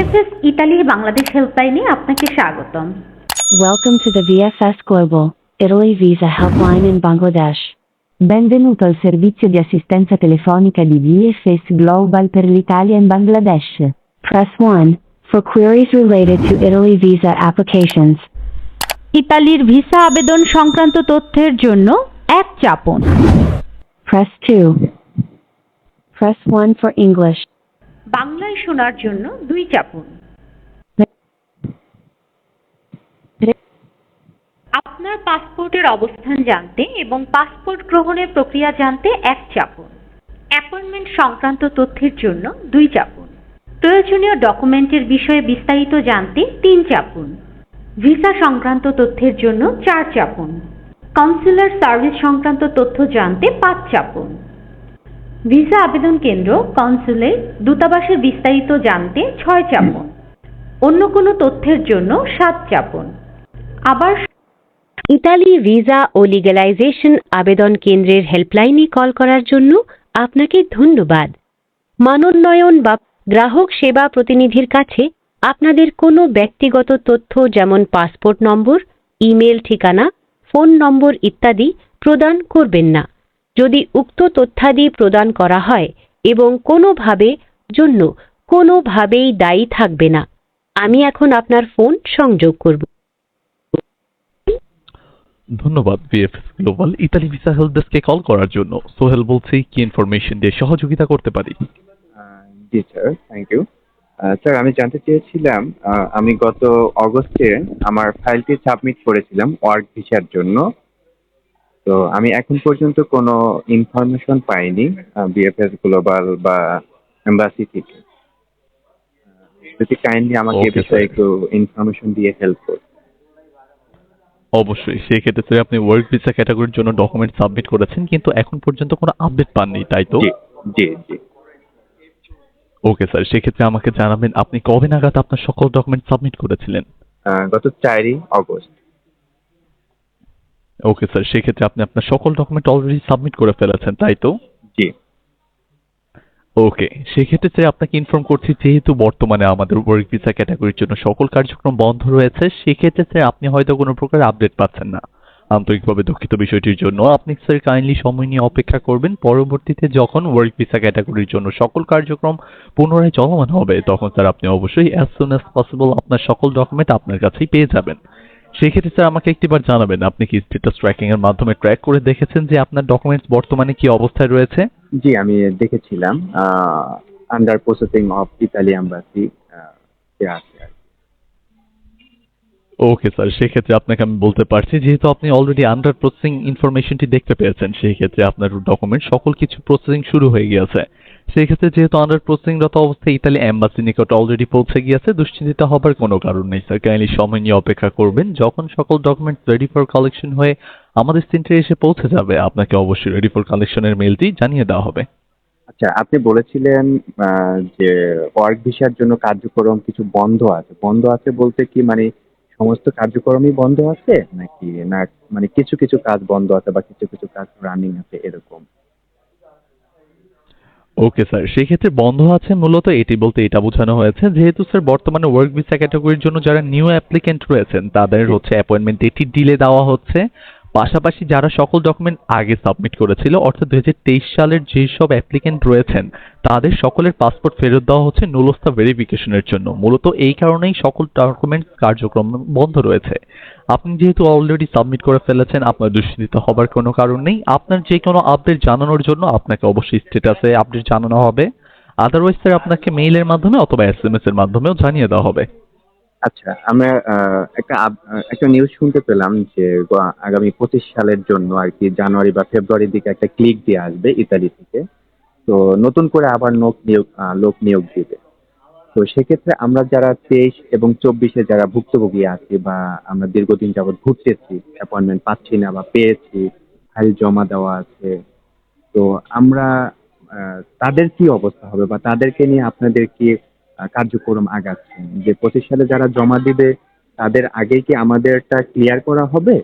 VFS ইতালির বাংলাদেশ হেল্পলাইনে আপনাকে স্বাগতম Welcome to the VFS Global, Italy Visa Helpline in Bangladesh. Benvenuto al servizio di assistenza telefonica di VFS Global per l'Italia in Bangladesh. Press 1 for queries related to Italy visa applications. ইতালির visa আবেদন সংক্রান্ত তথ্যের জন্য এক চাপুন Press 2. Press 1 for English. বাংলায় শোনার জন্য দুই চাপুন। আপনার পাসপোর্টের অবস্থান জানতে এবং পাসপোর্ট গ্রহণের প্রক্রিয়া জানতে এক চাপুন। অ্যাপয়েন্টমেন্ট সংক্রান্ত তথ্যের জন্য দুই চাপুন। প্রয়োজনীয় ডকুমেন্টের বিষয়ে বিস্তারিত জানতে তিন চাপুন। ভিসা সংক্রান্ত তথ্যের জন্য চার চাপুন। কাউন্সিলর সার্ভিস সংক্রান্ত তথ্য জানতে পাঁচ চাপুন। ভিসা আবেদন কেন্দ্র কনসুলেট দূতাবাসের বিস্তারিত জানতে ছয় চাপুন। অন্য কোনো তথ্যের জন্য সাত চাপুন। আবার ইতালি ভিসা ও লিগ্যালাইজেশন আবেদন কেন্দ্রের হেল্পলাইনে কল করার জন্য আপনাকে ধন্যবাদ। মানোন্নয়ন বা গ্রাহক সেবা প্রতিনিধির কাছে আপনাদের কোনো ব্যক্তিগত তথ্য যেমন পাসপোর্ট নম্বর, ইমেল ঠিকানা, ফোন নম্বর ইত্যাদি প্রদান করবেন না। যদি উক্ত তথ্যাদি প্রদান করা হয় এবং কোনোভাবে জন্য কোনোভাবেই দায়ী থাকবে না। আমি এখন আপনার ফোন সংযোগ করব। ধন্যবাদ VFS global Italy visa help ডেস্কে কল করার জন্য। সোহেল বলছি কি ইনফরমেশন দিয়ে সহযোগিতা করতে পারি? জি স্যার থ্যাংক ইউ স্যার আমি জানতে চেয়েছিলাম আমি গত অগস্টে আমার ফাইলটি সাবমিট করেছিলাম ওয়ার্ক ভিসার জন্য। তো আমি এখন পর্যন্ত কোনো ইনফরমেশন পাইনি বিএফএস গ্লোবাল বা এম্বাসি থেকে। যদি কাইন্ডলি আমাকে এ বিষয়ে একটু ইনফরমেশন দিয়ে হেল্প করুন অবশ্যই সেই ক্ষেত্রে আপনি ওয়ার্ক ভিসা ক্যাটাগরির জন্য ডকুমেন্ট সাবমিট করেছেন কিন্তু এখন পর্যন্ত কোনো আপডেট পাননি তাই তো? জি জি ওকে স্যার সেক্ষেত্রে আমাকে জানাবেন আপনি কবে নাগাদ আপনার সকল ডকুমেন্ট সাবমিট করেছিলেন? গত চারই অগস্ট ওকে স্যার সেক্ষেত্রে আপনি আপনার সকল ডকুমেন্ট অলরেডি সাবমিট করে ফেলেছেন তাই তো? জি। ওকে সেক্ষেত্রে স্যার আপনাকে ইনফর্ম করছি যেহেতু বর্তমানে আমাদের ওয়ার্ক ভিসা ক্যাটাগরির জন্য সকল কার্যক্রম বন্ধ রয়েছে সেক্ষেত্রে স্যার আপনি হয়তো কোনো প্রকার আপডেট পাচ্ছেন না। আন্তরিকভাবে দুঃখিত বিষয়টির জন্য। আপনি স্যার কাইন্ডলি সময় নিয়ে অপেক্ষা করবেন। পরবর্তীতে যখন ওয়ার্ক ভিসা ক্যাটাগরির জন্য সকল কার্যক্রম পুনরায় চলমান হবে তখন স্যার আপনি অবশ্যই অ্যাজ সুন অ্যাজ পসিবল আপনার সকল ডকুমেন্ট আপনার কাছেই পেয়ে যাবেন। সেক্ষেত্রে স্যার আমাকে একটিবার জানাবেন আপনি কি স্ট্যাটাস ট্র্যাকিং এর মাধ্যমে ট্র্যাক করে দেখেছেন যে আপনার ডকুমেন্টস বর্তমানে কি অবস্থায় রয়েছে? জি আমি দেখেছিলাম under processing of Italy embassy আছে ওকে স্যার সেক্ষেত্রে আপনাকে আমি বলতে পারছি যেহেতু আপনি অলরেডি আন্ডার প্রসেসিং ইনফরমেশনটি দেখতে পেয়েছেন সেই ক্ষেত্রে আপনার ডকুমেন্ট সকল কিছু প্রসেসিং শুরু হয়ে গিয়েছে। সেই ক্ষেত্রে যেহেতু আন্ডার প্রসেসিংরত অবস্থায় ইতালি এম্বাসি নিকট অলরেডি পৌঁছে গিয়েছে দুশ্চিন্তিত হবার কোনো কারণ নেই স্যার কাইন্ডলি সময় নিয়ে অপেক্ষা করবেন। যখন সকল ডকুমেন্টস রেডি ফর কালেকশন হয়ে আমাদের সেন্টারে এসে পৌঁছে যাবে, আপনাকে অবশ্যই রেডি ফর কালেকশনের মেলটি জানিয়ে দেওয়া হবে। আচ্ছা আপনি বলেছিলেন যে ওয়ার্ক ভিসার জন্য কার্যক্রম কিছু বন্ধ আছে। বন্ধ আছে বলতে কি মানে সমস্ত কার্যক্রমই বন্ধ আছে? নাকি না মানে কিছু কিছু কাজ বন্ধ আছে বা কিছু কিছু কাজ রানিং আছে এরকম? ওকে স্যার সেক্ষেত্রে বন্ধ আছে মূলত এটি বলতে এটা বোঝানো হয়েছে, যেহেতু স্যার বর্তমানে ওয়ার্ক ভিসা ক্যাটাগরির জন্য যারা নিউ অ্যাপ্লিকেন্ট রয়েছেন, তাদের হচ্ছে অ্যাপয়েন্টমেন্ট এটি ডিলে দেওয়া হচ্ছে। পাশাপাশি যারা সকল ডকুমেন্ট আগে সাবমিট করেছিল, অর্থাৎ দু হাজার তেইশ সালের যেসব অ্যাপ্লিকেন্ট রয়েছেন, তাদের সকলের পাসপোর্ট ফেরত দেওয়া হচ্ছে নুলস্থা ভেরিফিকেশনের জন্য। মূলত এই কারণেই সকল ডকুমেন্ট কার্যক্রম বন্ধ রয়েছে। আপনি যেহেতু অলরেডি সাবমিট করে ফেলেছেন, আপনার দুশ্চিন্তিত হবার কোনো কারণ নেই। আপনার যে কোনো আপডেট জানানোর জন্য আপনাকে অবশ্যই স্ট্যাটাসে আপডেট জানানো হবে। আদারওয়াইজ স্যার আপনাকে মেইলের মাধ্যমে অথবা এস এম এস এর মাধ্যমেও জানিয়ে দেওয়া হবে। আচ্ছা আমরা একটা একটা নিউজ শুনতে পেলাম যে আগামী পঁচিশ সালের জন্য আর কি জানুয়ারি বা ফেব্রুয়ারির দিকে একটা ক্লিক দিয়ে আসবে ইতালি থেকে। তো নতুন করে আবার লোক নিয়োগ লোক নিয়োগ দিবে। তো সেক্ষেত্রে আমরা যারা তেইশ এবং চব্বিশে যারা ভুক্তভোগী আছি বা আমরা দীর্ঘদিন যাবৎ ভুগতেছি অ্যাপয়েন্টমেন্ট পাচ্ছি না বা পেয়েছি ফাইল জমা দেওয়া আছে, তো আমরা তাদের কি অবস্থা হবে বা তাদেরকে নিয়ে আপনাদের কি কার্যক্রম আগাচ্ছেন যে পঁচিশ সালে যারা জমা দিবে, তাদের আগে কি আমাদেরটা ক্লিয়ার করা হবে?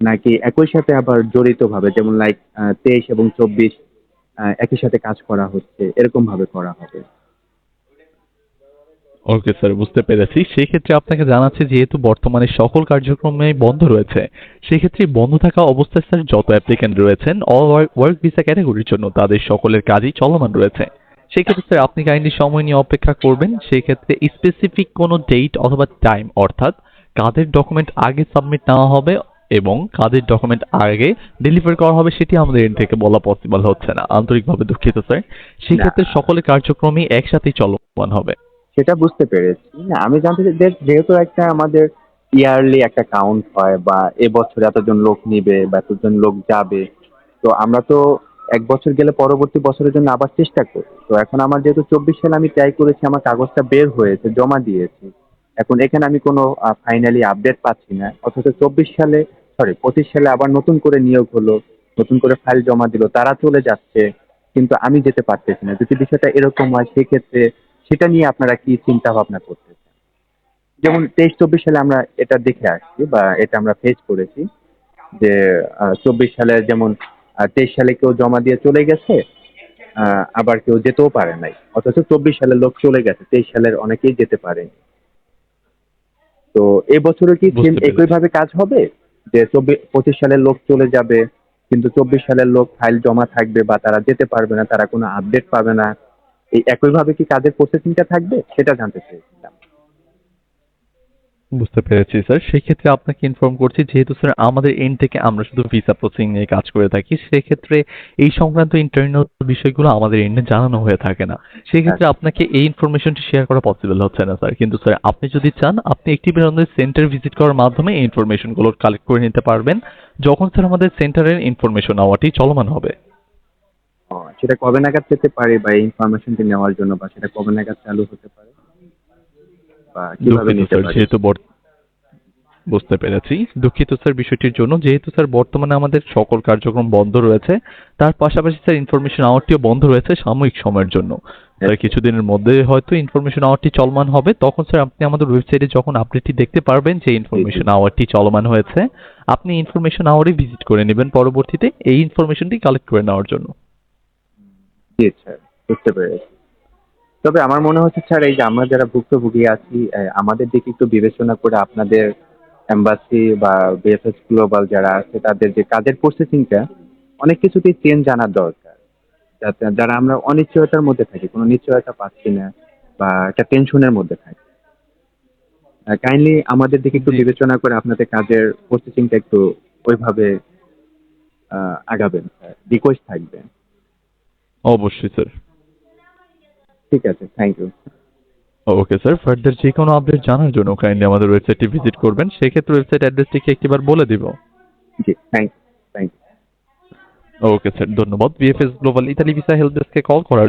নাকি একই সাথে আবার জড়িত ভাবে? যেমন লাইক তেইশ এবং চব্বিশ একই সাথে কাজ করা হচ্ছে, এরকম ভাবে করা হবে। ওকে স্যার বুঝতে পেরেছি। সেক্ষেত্রে আপনাকে জানাচ্ছি, যেহেতু বর্তমানে সকল কার্যক্রমে বন্ধ রয়েছে, সেক্ষেত্রে বন্ধ থাকা অবস্থায় স্যার যত অ্যাপ্লিক্যান্ট রয়েছেন অল ওয়ার্ক ভিসা ক্যাটাগরির জন্য তাদের সকলের কাজই চলমান রয়েছে। সেক্ষেত্রে স্যার আপনি কাইন্ডলি সময় নিয়ে অপেক্ষা করবেন। সেক্ষেত্রে স্পেসিফিক কোনো ডেট অথবা টাইম অর্থাৎ কাদের ডকুমেন্ট আগে সাবমিট নেওয়া হবে এবং কাদের ডকুমেন্ট আগে ডেলিভার করা হবে সেটি আমাদের এন্ড থেকে বলা পসিবল হচ্ছে না। আন্তরিকভাবে দুঃখিত স্যার সেক্ষেত্রে না। সকলের কার্যক্রমই একসাথেই চলমান হবে। সেটা বুঝতে পেরেছি। না আমি জানতে চাই যেহেতু একটা আমাদের ইয়ারলি একটা কাউন্ট হয় বা এবছর এতজন লোক নিবে বা এতজন লোক যাবে তো আমরা তো এক বছর গেলে পরবর্তী বছরের জন্য আবার চেষ্টা করি। তো এখন আমার যেহেতু চব্বিশ সালে আমি ট্রাই করেছি, আমার কাগজটা বের হয়েছে, জমা দিয়েছি। এখন এখানে আমি কোনো ফাইনালি আপডেট পাচ্ছি না। অথচ চব্বিশ সালে সরি পঁচিশ সালে আবার নতুন করে নিয়োগ হলো, নতুন করে ফাইল জমা দিল, তারা চলে যাচ্ছে, কিন্তু আমি যেতে পারতেছি না। যদি বিষয়টা এরকম হয়, সেক্ষেত্রে সেটা নিয়ে আপনারা কি চিন্তা ভাবনা করতেছেন? যেমন তেইশ, চব্বিশ সালে আমরা এটা দেখে আসছি বা এটা আমরা ফেস করেছি যে চব্বিশ সালে যেমন তেইশ সালে কেউ জমা দিয়ে চলে গেছে আবার কেউ যেতেও পারে নাই। অথচ চব্বিশ সালের লোক চলে গেছে তেইশ সালের অনেকেই যেতে পারেনি। তো এবছরও কি পেরেছি। একইভাবে কাজ হবে? যে চব্বিশ পঁচিশ সালের লোক চলে যাবে কিন্তু চব্বিশ সালের লোক ফাইল জমা থাকবে বা তারা যেতে পারবে না তারা কোনো আপডেট পাবে না এই একইভাবে কি কাজের প্রসেসিংটা থাকবে? সেটা জানতে চেয়েছিলাম। বুঝতে পেরেছি স্যার। সেক্ষেত্রে আপনাকে ইনফর্ম করছি যেহেতু স্যার আমাদের এন্ড থেকে আমরা শুধু ভিসা প্রসেসিং নিয়ে কাজ করে থাকি সেক্ষেত্রে এই সংক্রান্ত ইন্টারনাল বিষয়গুলো আমাদের এন্ডে জানানো হয়ে থাকে না। সেক্ষেত্রে আপনাকে এই ইনফরমেশনটি শেয়ার করা পসিবল হচ্ছে না স্যার। কিন্তু স্যার আপনি যদি চান আপনি একটি আমাদের সেন্টার ভিজিট করার মাধ্যমে এই ইনফরমেশনগুলো কালেক্ট করে নিতে পারবেন। যখন স্যার আমাদের সেন্টারের ইনফরমেশন নেওয়াটি চলমান হবে। সেটা কবে নাগাদ পেতে পারে বা এই ইনফরমেশনটি নেওয়ার জন্য বা সেটা কবে নাগাদ চালু হতে পারে? বা কীভাবে নিতে পারি? যেহেতু বুঝতে পেরেছি। দুঃখিত স্যার বিষয়টির জন্য। যেহেতু স্যার বর্তমানে আমাদের সকল কার্যক্রম বন্ধ রয়েছে তার পাশাপাশি স্যার ইনফরমেশন আওয়ারটিও বন্ধ রয়েছে সাময়িক সময়ের জন্য। স্যার কিছুদিনের মধ্যে হয়তো ইনফরমেশন আওয়ারটি চলমান হবে। তখন স্যার আপনি আমাদের ওয়েবসাইটে যখন আপডেটটি দেখতে পারবেন যে ইনফরমেশন আওয়ারটি চলমান হয়েছে আপনি ইনফরমেশন আওয়ারে ভিজিট করে নেবেন পরবর্তীতে। এই ইনফরমেশনটি কালেক্ট করে নেওয়ার জন্য। জি স্যার বুঝতে পেরেছি। তবে আমার মনে হচ্ছে স্যার এই যে আমরা যারা ভুক্তভোগী আছি আমাদের দিকে একটু বিবেচনা করে আপনাদের এম্বাসি বা বিএফএস গ্লোবাল যারা আছে তাদের যে কাজের প্রসেসিংটা অনেক কিছুতেই চেঞ্জ আনার দরকার। যাতে যারা আমরা অনিশ্চয়তার মধ্যে থাকি কোনো নিশ্চয়তা পাচ্ছি না বা একটা টেনশনের মধ্যে থাকি। কাইন্ডলি আমাদের দিকে একটু বিবেচনা করে আপনাদের কাজের প্রসেসিংটা একটু ওইভাবে আগাবেন স্যার রিকোয়েস্ট থাকবে। অবশ্যই স্যার ঠিক আছে thank you okay sir further যে কোনো আপডেট জানার জন্য কাইন্ডলি আমাদের ওয়েবসাইটটি ভিজিট করবেন সেক্ষেত্রে ওয়েবসাইট অ্যাড্রেসটিকে একবার বলে দিব। জি thank you thank you okay sir ধন্যবাদ। VFS global Italy visa help ডেস্কে কল করার